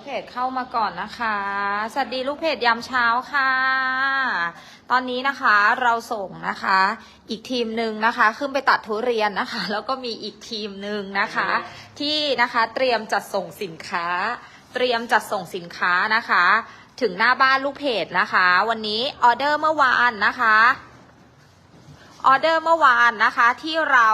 ลูกเพจเข้ามาก่อนนะคะ สวัสดีลูกเพจยามเช้าค่ะ ตอนนี้นะคะเราส่งนะคะ อีกทีมหนึ่งนะคะ ขึ้นไปตัดทุเรียนนะคะ แล้วก็มีอีกทีมหนึ่งนะคะ ที่นะคะเตรียมจัดส่งสินค้า เตรียมจัดส่งสินค้านะคะ ถึงหน้าบ้านลูกเพจนะคะ วันนี้ออเดอร์เมื่อวานนะคะ ออเดอร์เมื่อวานนะคะที่เรา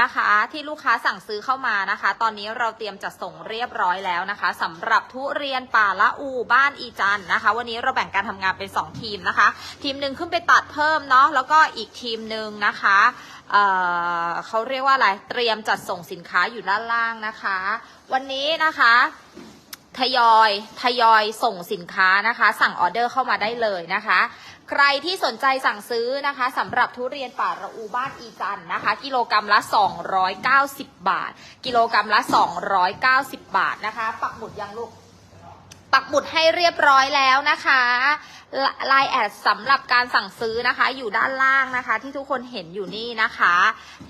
นะคะที่ลูกค้าสั่งซื้อเข้ามานะคะ ตอนนี้เราเตรียมจัดส่งเรียบร้อยแล้วนะคะสำหรับทุเรียนป่าละอูบ้านอีจันนะคะ วันนี้เราแบ่งการทำงานเป็น 2 ทีมนะคะ ทีมหนึ่งขึ้นไปตัดเพิ่มเนาะแล้วก็อีกทีมหนึ่งนะคะเเขาเรียกว่าอะไรเตรียมจัดส่งสินค้าอยู่ด้านล่างนะคะ วันนี้นะคะทยอยทยอยส่งสินค้านะคะ สั่งออเดอร์เข้ามาได้เลยนะคะ ใครที่สนใจสั่งซื้อนะคะสำหรับทุเรียนป่าระอูบ้านอีจันนะคะ กิโลกรรัมละ 290 บาท กิโลกรรัมละ 290 บาทนะคะ ปักหมุดยังลูกปักหมุดให้เรียบร้อยแล้วนะคะ ไลน์แอดสำหรับการสั่งซื้อนะคะ อยู่ด้านล่างนะคะ ที่ทุกคนเห็นอยู่นี่นะคะ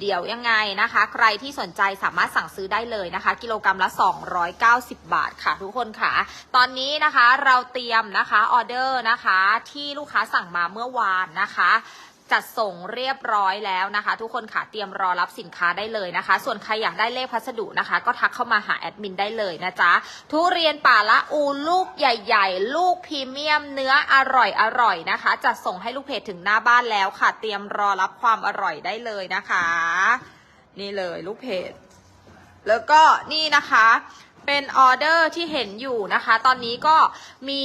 เดี๋ยวยังไงนะคะ ใครที่สนใจสามารถสั่งซื้อได้เลยนะคะ กิโลกรรัมละ 290 บาทค่ะ ทุกคนค่ะ ตอนนี้นะคะเราเตรียมนะคะออเดอร์นะคะ ที่ลูกค้าสั่งมาเมื่อวานนะคะ จัดส่งเรียบร้อยแล้วนะคะ ทุกคนค่ะเตรียมรอรับสินค้าได้เลยนะคะ ส่วนใครอยากได้เลขพัสดุนะคะ ก็ทักเข้ามาหาแอดมินได้เลยนะจ๊ะทุเรียนป่าละอูลูกใหญ่ ๆ ลูกพรีเมียมเนื้ออร่อยอร่อยนะคะ จัดส่งให้ลูกเพจถึงหน้าบ้านแล้วค่ะ เตรียมรอรับความอร่อยได้เลยนะคะ นี่เลยลูกเพจแล้วก็นี่นะคะ เป็นออเดอร์ที่เห็นอยู่นะคะ ตอนนี้ก็มี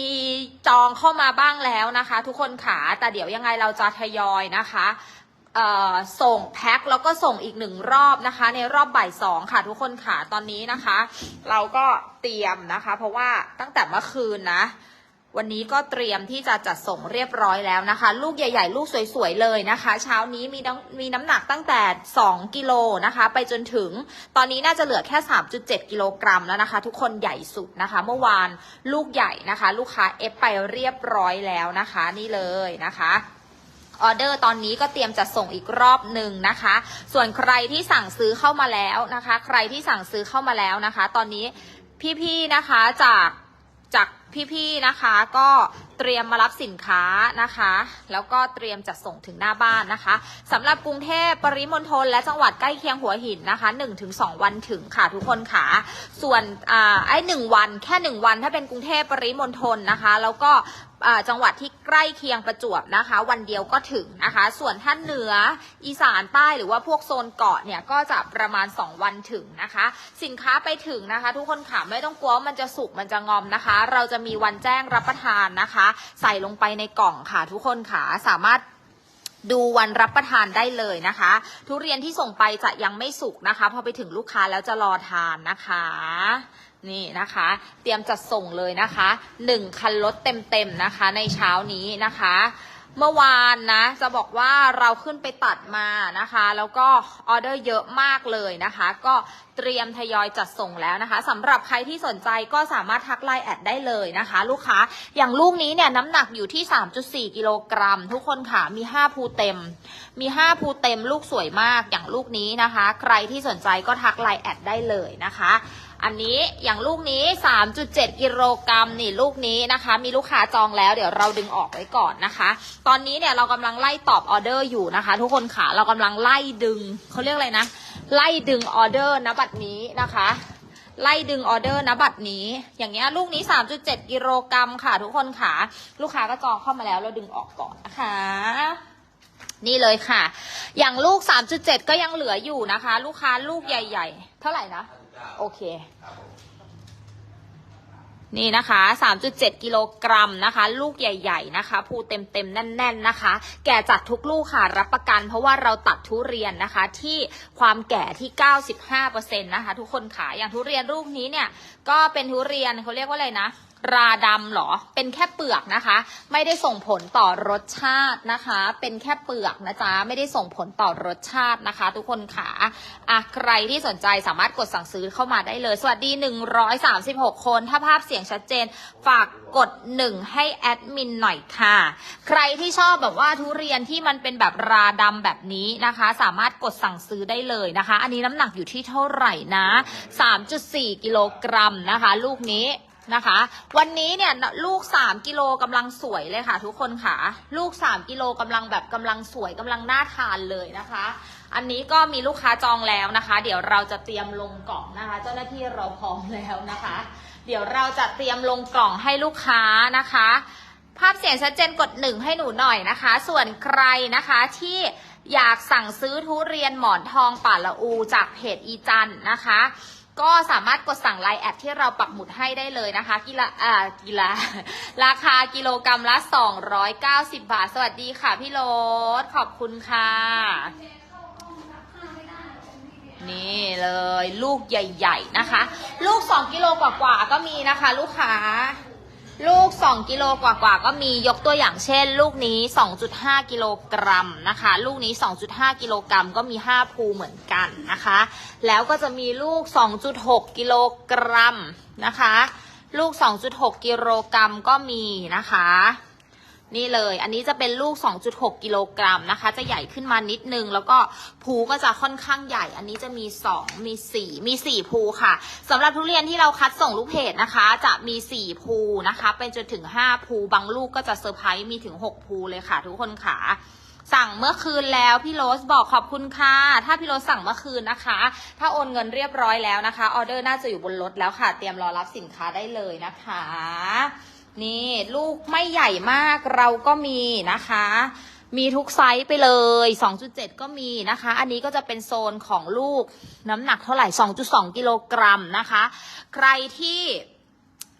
จองเข้ามาบ้างแล้วนะคะ ทุกคนขาแต่เดี๋ยวยังไงเราจะทยอยนะคะส่งแพ็คแล้วก็ส่งอีกหนึ่งรอบนะคะ ในรอบบ่ายสองค่ะ ทุกคนขาตอนนี้นะคะ เราก็เตรียมนะคะ เพราะว่าตั้งแต่เมื่อคืนนะ วันนี้ก็เตรียมที่จะจัดส่งเรียบร้อยแล้วนะคะ ลูกใหญ่ ๆ ลูกสวยๆเลยนะคะ เช้านี้มีน้ำมีน้ำหนักตั้งแต่ 2 กิโลนะคะ ไปจนถึงตอนนี้น่าจะเหลือแค่ 3.7 กิโลกรัมแล้วนะคะ ทุกคนใหญ่สุดนะคะ เมื่อวานลูกใหญ่นะคะ ลูกค้าเอฟไปเรียบร้อยแล้วนะคะ นี่เลยนะคะออเดอร์ตอนนี้ก็เตรียมจะส่งอีกรอบหนึ่งนะคะ ส่วนใครที่สั่งซื้อเข้ามาแล้วนะคะ ใครที่สั่งซื้อเข้ามาแล้วนะคะ ตอนนี้พี่ๆนะคะจากจาก พี่ๆนะคะก็เตรียมมารับสินค้านะคะ แล้วก็เตรียมจะส่งถึงหน้าบ้านนะคะสำหรับกรุงเทพปริมณฑลและจังหวัดใกล้เคียงหัวหินนะคะ 1-2 วันถึงค่ะทุกคนค่ะส่วนอ่าไอ้หนึ่งวันแค่หนึ่งวันถ้าเป็นกรุงเทพปริมณฑลนะคะ แล้วก็อ่าจังหวัดที่ใกล้เคียงประจวบนะคะ วันเดียวก็ถึงนะคะ ส่วนท่านเหนืออีสานใต้หรือว่าพวกโซนเกาะเนี่ยก็จะประมาณ 2 วันถึงนะคะ สินค้าไปถึงนะคะ ทุกคนค่ะไม่ต้องกลัวว่ามันจะสุกมันจะงอมนะคะ เราจะมีวันแจ้งรับประทานนะคะ ใส่ลงไปในกล่องค่ะทุกคนค่ะสามารถดูวันรับประทานได้เลยนะคะ ทุเรียนที่ส่งไปจะยังไม่สุกนะคะ พอไปถึงลูกค้าแล้วจะรอทานนะคะนี่นะคะ เตรียมจัดส่งเลยนะคะหนึ่งคันรถเต็มๆนะคะ ในเช้านี้นะคะ เมื่อวานนะ จะบอกว่าเราขึ้นไปตัดมานะคะ แล้วก็ออเดอร์เยอะมากเลยนะคะ ก็เตรียมทยอยจัดส่งแล้วนะคะสำหรับใครที่สนใจก็สามารถทักไลน์แอดได้เลยนะคะ ลูกค้าอย่างลูกนี้เนี่ยน้ำหนักอยู่ที่ 3.4 กิโลกรัม ทุกคนค่ะมี 5 ภูเต็ม มี 5 ภูเต็มลูกสวยมากอย่างลูกนี้นะคะ ใครที่สนใจก็ทักไลน์แอดได้เลยนะคะ อันนี้อย่างลูกนี้ 3.7 กิโลกรัมนี่ลูกนี้นะคะ มีลูกค้าจองแล้วเดี๋ยวเราดึงออกไว้ก่อนนะคะ ตอนนี้เนี่ยเรากำลังไล่ตอบออเดอร์อยู่นะคะ ทุกคนค่ะเรากำลังไล่ดึงเขาเรียกอะไรนะ ไล่ดึงออเดอร์นะบัดนี้นะคะไล่ดึงออเดอร์นะบัดนี้ อย่างเงี้ยลูกนี้ 3.7 กิโลกรัมค่ะ ทุกคนค่ะ ลูกค้าก็จองเข้ามาแล้วเราดึงออกก่อนนะคะนี่เลยค่ะ อย่างลูก 3.7 ก็ยังเหลืออยู่นะคะ ลูกค้าลูกใหญ่ ๆ เท่าไหร่นะ โอเค นี่นะคะ 3.7 กิโลกรัมนะคะ ลูกใหญ่ๆนะคะภูเต็มๆ แน่น ๆนะคะ แก่จัดทุกลูกค่ะ รับประกัน เพราะว่าเราตัดทุเรียนนะคะ ที่ความแก่ที่ 95%นะคะ ทุกคนค่ะอย่างทุเรียนลูกนี้เนี่ย ก็เป็นทุเรียนเขาเรียกว่าอะไรนะราดำเหรอ เป็นแค่เปลือกนะคะ ไม่ได้ส่งผลต่อรสชาตินะคะ เป็นแค่เปลือกนะจ๊ะ ไม่ได้ส่งผลต่อรสชาตินะคะ ทุกคนค่ะอะใครที่สนใจสามารถกดสั่งซื้อเข้ามาได้เลย สวัสดี 136 คน ถ้าภาพเสียงชัดเจน ฝากกด 1 ให้แอดมินหน่อยค่ะ ใครที่ชอบแบบว่าทุเรียนที่มันเป็นแบบราดำแบบนี้นะคะ สามารถกดสั่งซื้อได้เลยนะคะ อันนี้น้ำหนักอยู่ที่เท่าไหร่นะ 3.4 กิโลกรัมนะคะ ลูกนี้ นะคะ วันนี้เนี่ยลูก 3 กิโลกำลังสวยเลยค่ะ ทุกคนค่ะ ลูก 3 กิโลกำลังแบบกำลังสวยกำลังน่าทานเลยนะคะ อันนี้ก็มีลูกค้าจองแล้วนะคะ เดี๋ยวเราจะเตรียมลงกล่องนะคะ เจ้าหน้าที่เราพร้อมแล้วนะคะ เดี๋ยวเราจะเตรียมลงกล่องให้ลูกค้านะคะ ภาพเสียงชัดเจนกดหนึ่งให้หนูหน่อยนะคะ ส่วนใครนะคะที่อยากสั่งซื้อทุเรียนหมอนทองป่าละอู จากเพจอีจันนะคะ ก็สามารถกดสั่งไลน์แอดที่เราปักหมุดให้ได้เลยนะคะกิละอ่ากิละราคากิโลกรรัมละ 290 บาท สวัสดีค่ะพี่โรสขอบคุณค่ะ นี่เลยลูกใหญ่ ๆ นะคะ ลูก 2 กิโลกว่าๆก็มีนะคะ ลูกค้า ลูก 2 กิโลกว่าๆก็มียกตัวอย่างเช่น ลูกนี้ 2.5 กิโลกรัมนะคะ ลูกนี้ 2.5 กิโลกรัมก็มี 5 ภูเหมือนกันนะคะ แล้วก็จะมีลูก 2.6 กิโลกรัมนะคะ ลูก 2.6 กิโลกรัมก็มีนะคะ นี่เลย อันนี้จะเป็นลูก 2.6 กิโลกรัมนะคะ จะใหญ่ขึ้นมานิดนึง แล้วก็ภูก็จะค่อนข้างใหญ่ อันนี้จะมี 2 มี 4 มี 4 ภูค่ะสำหรับทุเรียนที่เราคัดส่งลูกเพจนะคะ จะมี 4 ภูนะคะ เป็นจนถึง 5 ภู บางลูกก็จะเซอร์ไพรส์มีถึง 6 ภูเลยค่ะ ทุกคนค่ะสั่งเมื่อคืนแล้วพี่โรสบอกขอบคุณค่ะ ถ้าพี่โรสสั่งเมื่อคืนนะคะ ถ้าโอนเงินเรียบร้อยแล้วนะคะ ออเดอร์น่าจะอยู่บนรถแล้วค่ะ เตรียมรอรับสินค้าได้เลยนะคะ นี่ลูกไม่ใหญ่มากเราก็มีนะคะ มีทุกไซส์ไปเลย 2.7 ก็มีนะคะ อันนี้ก็จะเป็นโซนของลูกน้ำหนักเท่าไหร่ 2.2 กิโลกรัมนะคะ ใครที่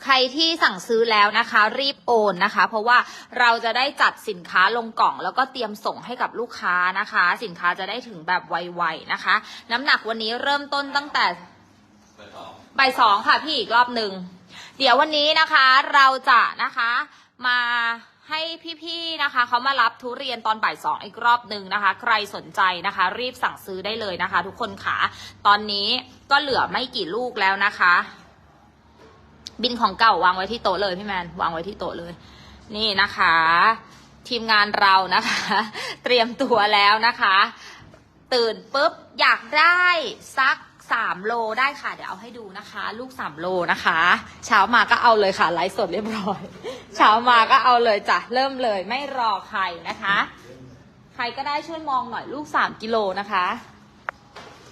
ใครที่สั่งซื้อแล้วนะคะ รีบโอนนะคะ เพราะว่าเราจะได้จัดสินค้าลงกล่อง แล้วก็เตรียมส่งให้กับลูกค้านะคะ สินค้าจะได้ถึงแบบไวๆนะคะ น้ำหนักวันนี้เริ่มต้นตั้งแต่บ่ายสองค่ะพี่อีกรอบหนึ่ง เดี๋ยววันนี้นะคะเราจะนะคะมาให้พี่ๆนะคะเขามารับทุเรียนตอนบ่ายสองอีกรอบหนึ่งนะคะ ใครสนใจนะคะ รีบสั่งซื้อได้เลยนะคะ ทุกคนค่ะตอนนี้ก็เหลือไม่กี่ลูกแล้วนะคะ บินของเก่าวางไว้ที่โต๊ะเลยพี่แมนวางไว้ที่โต๊ะเลย นี่นะคะ ทีมงานเรานะคะ เตรียมตัวแล้วนะคะ ตื่นปุ๊บอยากได้สัก สามโลได้ค่ะ เดี๋ยวเอาให้ดูนะคะ ลูกสามโลนะคะ เช้ามาก็เอาเลยค่ะไลฟ์สดเรียบร้อย เช้ามาก็เอาเลยจ้ะเริ่มเลยไม่รอใครนะคะ ใครก็ได้ช่วยมองหน่อยลูกสามกิโลนะคะ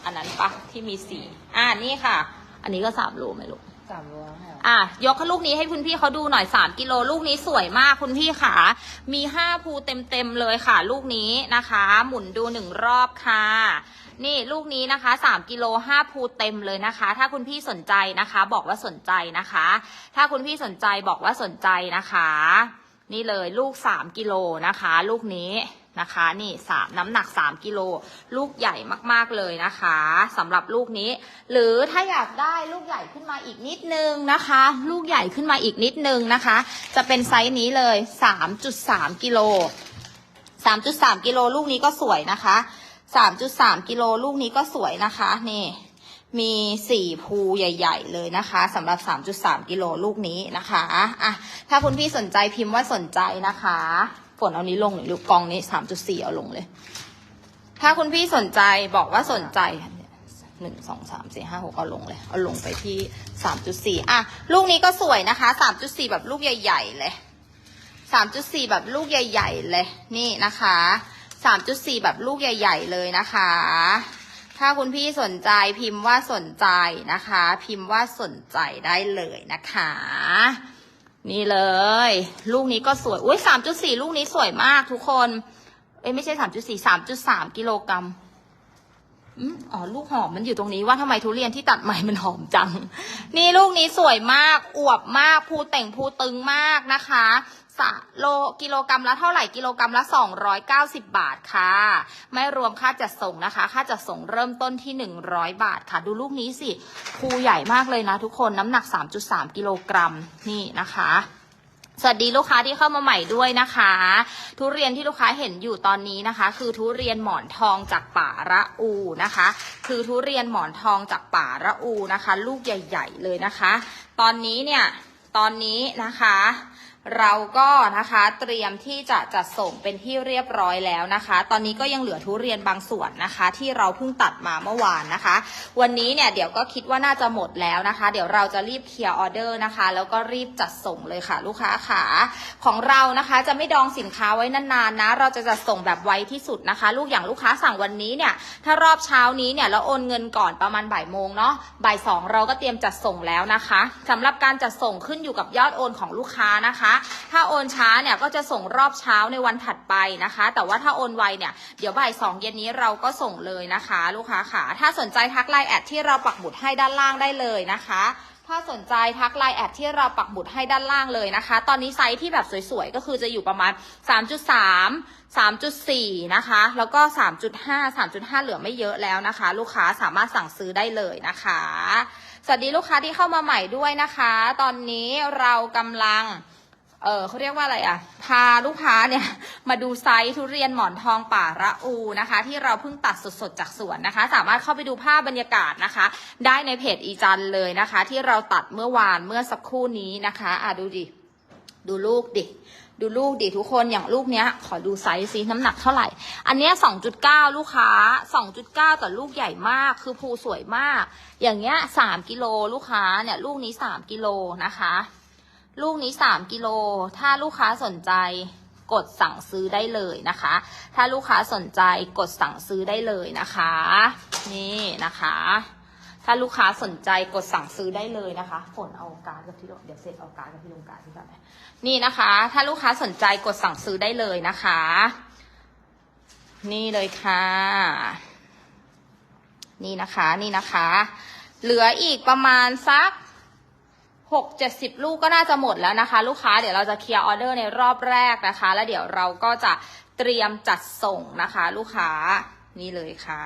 อันนั้นปะที่มีสีอ่านี่ค่ะ อันนี้ก็สามโลไหมลูก สามโลแล้วค่ะอะยกลูกนี้ให้คุณพี่เขาดูหน่อยสามกิโลลูกนี้สวยมากคุณพี่ค่ะมีห้าภูเต็มเต็มๆเลยค่ะ ลูกนี้นะคะ หมุนดูหนึ่งรอบค่ะ นี่ลูกนี้นะคะสามกิโลห้าภูเต็มเลยนะคะ ถ้าคุณพี่สนใจนะคะ บอกว่าสนใจนะคะ ถ้าคุณพี่สนใจบอกว่าสนใจนะคะ นี่เลยลูกสามกิโลนะคะ ลูกนี้ นะคะ นี่สามน้ำหนักสามกิโลลูกใหญ่มากๆเลยนะคะสำหรับลูกนี้ หรือถ้าอยากได้ลูกใหญ่ขึ้นมาอีกนิดนึงนะคะ ลูกใหญ่ขึ้นมาอีกนิดนึงนะคะ จะเป็นไซส์นี้เลยสามจุดสามกิโลสามจุดสามกิโลลูกนี้ก็สวยนะคะสามจุดสามกิโลลูกนี้ก็สวยนะคะนี่มีสี่ภูใหญ่ ๆ เลยนะคะสำหรับ 3.3 กิโลลูกนี้นะคะอะถ้าคุณพี่สนใจพิมพ์ว่าสนใจนะคะ ฝนเอานี้ลงหรือลูกกองนี้3.4เอาลงเลย ถ้าคุณพี่สนใจบอกว่าสนใจหนึ่งสองสามสี่ห้าหกเอาลงเลย เอาลงไปที่3.4อะ ลูกนี้ก็สวยนะคะ3.4แบบลูกใหญ่ ๆ เลย3.4แบบลูกใหญ่ ๆ เลย นี่นะคะ3.4แบบลูกใหญ่ ๆ เลยนะคะ ถ้าคุณพี่สนใจพิมพ์ว่าสนใจนะคะ พิมพ์ว่าสนใจได้เลยนะคะ นี่เลย ลูกนี้ก็สวย อุ้ยสามจุดสี่ลูกนี้สวยมากทุกคน เอ้ยไม่ใช่สามจุดสี่สามจุดสามกิโลกรัมอืมอ๋อ ลูกหอมมันอยู่ตรงนี้ว่าทำไมทุเรียนที่ตัดใหม่มันหอมจัง นี่ลูกนี้สวยมาก อวบมาก ภูแต่งภูตึงมากนะคะ สะโลกิโลกรรัมละเท่าไหร่กิโลกรรัมละ 290 บาทค่ะ ไม่รวมค่าจัดส่งนะคะ ค่าจัดส่งเริ่มต้นที่ 100 บาทค่ะ ดูลูกนี้สิภูใหญ่มากเลยนะทุกคนน้ำหนัก 3.3 กิโลกรัมนี่นะคะสวัสดีลูกค้าที่เข้ามาใหม่ด้วยนะคะ ทุเรียนที่ลูกค้าเห็นอยู่ตอนนี้นะคะ คือทุเรียนหมอนทองจากป่าระอูนะคะ คือทุเรียนหมอนทองจากป่าระอูนะคะ ลูกใหญ่ ๆ เลยนะคะ ตอนนี้เนี่ยตอนนี้นะคะ เราก็นะคะเตรียมที่จะจัดส่งเป็นที่เรียบร้อยแล้วนะคะ ตอนนี้ก็ยังเหลือทุเรียนบางส่วนนะคะ ที่เราเพิ่งตัดมาเมื่อวานนะคะ วันนี้เนี่ยเดี๋ยวก็คิดว่าน่าจะหมดแล้วนะคะ เดี๋ยวเราจะรีบเคลียร์ออเดอร์นะคะ แล้วก็รีบจัดส่งเลยค่ะ ลูกค้าขาของเรานะคะจะไม่ดองสินค้าไว้นานๆนะ เราจะจัดส่งแบบไวที่สุดนะคะ ลูกอย่างลูกค้าสั่งวันนี้เนี่ยถ้ารอบเช้านี้เนี่ยเราโอนเงินก่อนประมาณบ่ายโมงเนาะบ่ายสองเราก็เตรียมจัดส่งแล้วนะคะสำหรับการจัดส่งขึ้นอยู่กับยอดโอนของลูกค้านะคะถ้าโอนช้าเนี่ยก็จะส่งรอบเช้าในวันถัดไปนะคะ แต่ว่าถ้าโอนไวเนี่ยเดี๋ยวบ่ายสองเย็นนี้เราก็ส่งเลยนะคะ ลูกค้าค่ะ ถ้าสนใจทักไลน์แอดที่เราปักหมุดให้ด้านล่างได้เลยนะคะถ้าสนใจทักไลน์แอดที่เราปักหมุดให้ด้านล่างเลยนะคะ ตอนนี้ไซส์ที่แบบสวยๆ ก็คือจะอยู่ประมาณ 3.3 3.4 นะคะ แล้วก็ 3.5 3.5 เหลือไม่เยอะแล้วนะคะ ลูกค้าสามารถสั่งซื้อได้เลยนะคะ สวัสดีลูกค้าที่เข้ามาใหม่ด้วยนะคะ ตอนนี้เรากำลัง เออเขาเรียกว่าอะไรอะ พาลูกค้าเนี่ยมาดูไซส์ทุเรียนหมอนทองป่าระอูนะคะ ที่เราเพิ่งตัดสดๆจากสวนนะคะ สามารถเข้าไปดูภาพบรรยากาศนะคะ ได้ในเพจอีจันเลยนะคะ ที่เราตัดเมื่อวานเมื่อสักครู่นี้นะคะอะดูดิ ดูลูกดิดูลูกดิทุกคนอย่างลูกเนี้ย ขอดูไซส์ซิน้ำหนักเท่าไหร่ อันเนี้ย2.9 ลูกค้า 2.9 แต่ลูกใหญ่มากคือภูสวยมาก อย่างเงี้ย3กิโลลูกค้าเนี่ยลูกนี้ 3 กิโลนะคะ ลูกนี้ 3 กิโล ถ้าลูกค้าสนใจกดสั่งซื้อได้เลยนะคะ ถ้าลูกค้าสนใจกดสั่งซื้อได้เลยนะคะ นี่นะคะ ถ้าลูกค้าสนใจกดสั่งซื้อได้เลยนะคะ ฝนเอาการดกับที่เดี๋ยวเสร็จเอาการดกับที่ลงการที่แบบนี่นะคะ ถ้าลูกค้าสนใจกดสั่งซื้อได้เลยนะคะ นี่เลยค่ะ นี่นะคะ นี่นะคะ เหลืออีกประมาณสัก หกเจ็ดสิบลูกก็น่าจะหมดแล้วนะคะ ลูกค้าเดี๋ยวเราจะเคลียร์ออเดอร์ในรอบแรกนะคะ แล้วเดี๋ยวเราก็จะเตรียมจัดส่งนะคะ ลูกค้านี่เลยค่ะ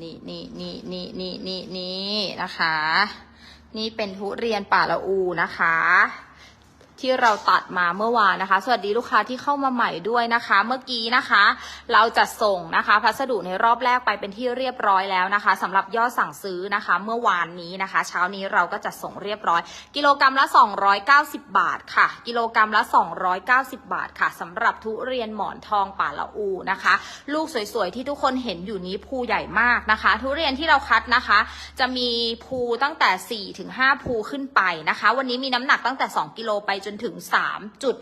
นี่นี่นี่นี่นี่นี่นี่นะคะ นี่เป็นทุเรียนป่าละอูนะคะ ที่เราตัดมาเมื่อวานนะคะ สวัสดีลูกค้าที่เข้ามาใหม่ด้วยนะคะ เมื่อกี้นะคะ เราจะส่งนะคะ พัสดุในรอบแรกไปเป็นที่เรียบร้อยแล้วนะคะสำหรับยอดสั่งซื้อนะคะ เมื่อวานนี้นะคะ เช้านี้เราก็จะส่งเรียบร้อย กิโลกรรัมละ 290 บาทค่ะ กิโลกรรัมละ 290 บาทค่ะสำหรับทุเรียนหมอนทองป่าละอูนะคะ ลูกสวยๆที่ทุกคนเห็นอยู่นี้ภูใหญ่มากนะคะ ทุเรียนที่เราคัดนะคะ จะมีภูตั้งแต่4ถึง5ภูขึ้นไปนะคะ วันนี้มีน้ำหนักตั้งแต่ 2 กิโลไปจนถึง3จุด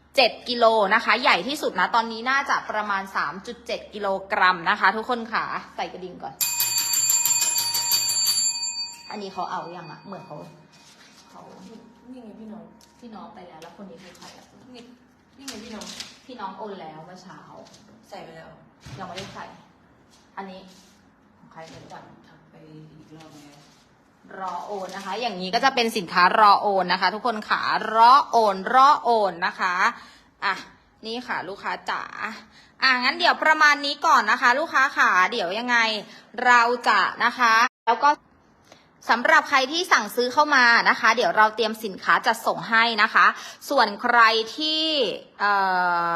7กิโลนะคะ ใหญ่ที่สุดนะ ตอนนี้น่าจะประมาณ 3.7 กิโลกรัมนะคะ ทุกคนค่ะ ใส่กระดิ่งก่อน อันนี้เขาเอายังอะเหมือนเขาเขานี่ไงพี่น้อง พี่น้องไปแล้ว แล้วคนนี้คือใครอะนี่นี่ไงพี่น้อง พี่น้องโอนแล้วเมื่อเช้า ใส่ไปแล้ว ยังไม่ได้ใส่ อันนี้ของใครไม่รู้ก่อนทำไปอีกรอบไง รอโอนนะคะ อย่างนี้ก็จะเป็นสินค้ารอโอนนะคะ ทุกคนค่ะรอโอนรอโอนนะคะอะนี่ค่ะ ลูกค้าจ๋าอะงั้นเดี๋ยวประมาณนี้ก่อนนะคะ ลูกค้าค่ะเดี๋ยวยังไงเราจะนะคะ แล้วก็สำหรับใครที่สั่งซื้อเข้ามานะคะ เดี๋ยวเราเตรียมสินค้าจัดส่งให้นะคะ ส่วนใครที่เอ่อ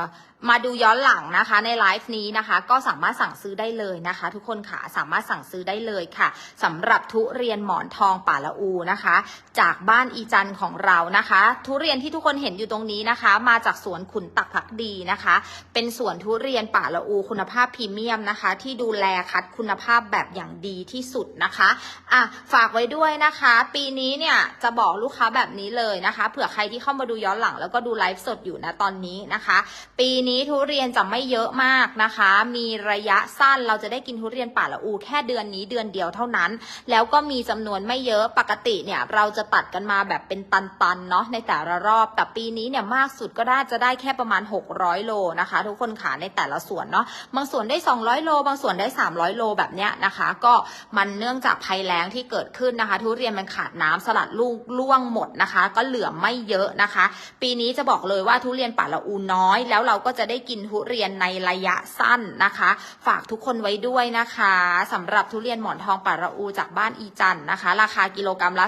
มาดูย้อนหลังนะคะในไลฟ์นี้นะคะ ก็สามารถสั่งซื้อได้เลยนะคะ ทุกคนค่ะสามารถสั่งซื้อได้เลยค่ะสำหรับทุเรียนหมอนทองป่าละอูนะคะ จากบ้านอีจันของเรานะคะ ทุเรียนที่ทุกคนเห็นอยู่ตรงนี้นะคะ มาจากสวนขุนตักผักดีนะคะ เป็นสวนทุเรียนป่าละอูคุณภาพพรีเมียมนะคะ ที่ดูแลคัดคุณภาพแบบอย่างดีที่สุดนะคะอะฝากไว้ด้วยนะคะ ปีนี้เนี่ยจะบอกลูกค้าแบบนี้เลยนะคะ เผื่อใครที่เข้ามาดูย้อนหลัง แล้วก็ดูไลฟ์สดอยู่นะตอนนี้นะคะ ปีนี้ทุเรียนจะไม่เยอะมากนะคะ มีระยะสั้นเราจะได้กินทุเรียนป่าละอู แค่เดือนนี้เดือนเดียวเท่านั้น แล้วก็มีจำนวนไม่เยอะปกติเนี่ยเราจะตัดกันมาแบบเป็นตันๆเนาะในแต่ละรอบ แต่ปีนี้เนี่ยมากสุดก็น่าจะได้แค่ประมาณ 600 โลนะคะ ทุกคนขาในแต่ละสวนเนาะบางสวนได้ 200 โล บางสวนได้ 300 โลแบบเนี้ยนะคะ ก็มันเนื่องจากภัยแล้งที่เกิดขึ้นนะคะ ทุเรียนมันขาดน้ำสลัดลูกล่วงหมดนะคะ ก็เหลือไม่เยอะนะคะ ปีนี้จะบอกเลยว่าทุเรียนป่าละอูน้อยแล้วเราก็จะได้กินทุเรียนในระยะสั้นนะคะ ฝากทุกคนไว้ด้วยนะคะสำหรับทุเรียนหมอนทองป่าระอูจากบ้านอีจันนะคะ ราคากิโลกรัมละ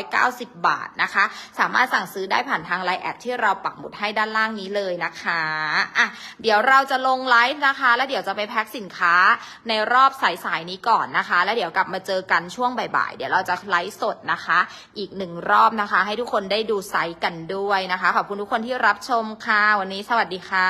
290 บาทนะคะ สามารถสั่งซื้อได้ผ่านทางไลน์แอดที่เราปักหมุดให้ด้านล่างนี้เลยนะคะอะเดี๋ยวเราจะลงไลฟ์นะคะ แล้วเดี๋ยวจะไปแพ็คสินค้าในรอบสายๆนี้ก่อนนะคะ แล้วเดี๋ยวกลับมาเจอกันช่วงบ่ายๆ เดี๋ยวเราจะไลฟ์สดนะคะ อีกหนึ่งรอบนะคะ ให้ทุกคนได้ดูไซส์กันด้วยนะคะ ขอบคุณทุกคนที่รับชมค่ะ วันนี้สวัสดีค่ะ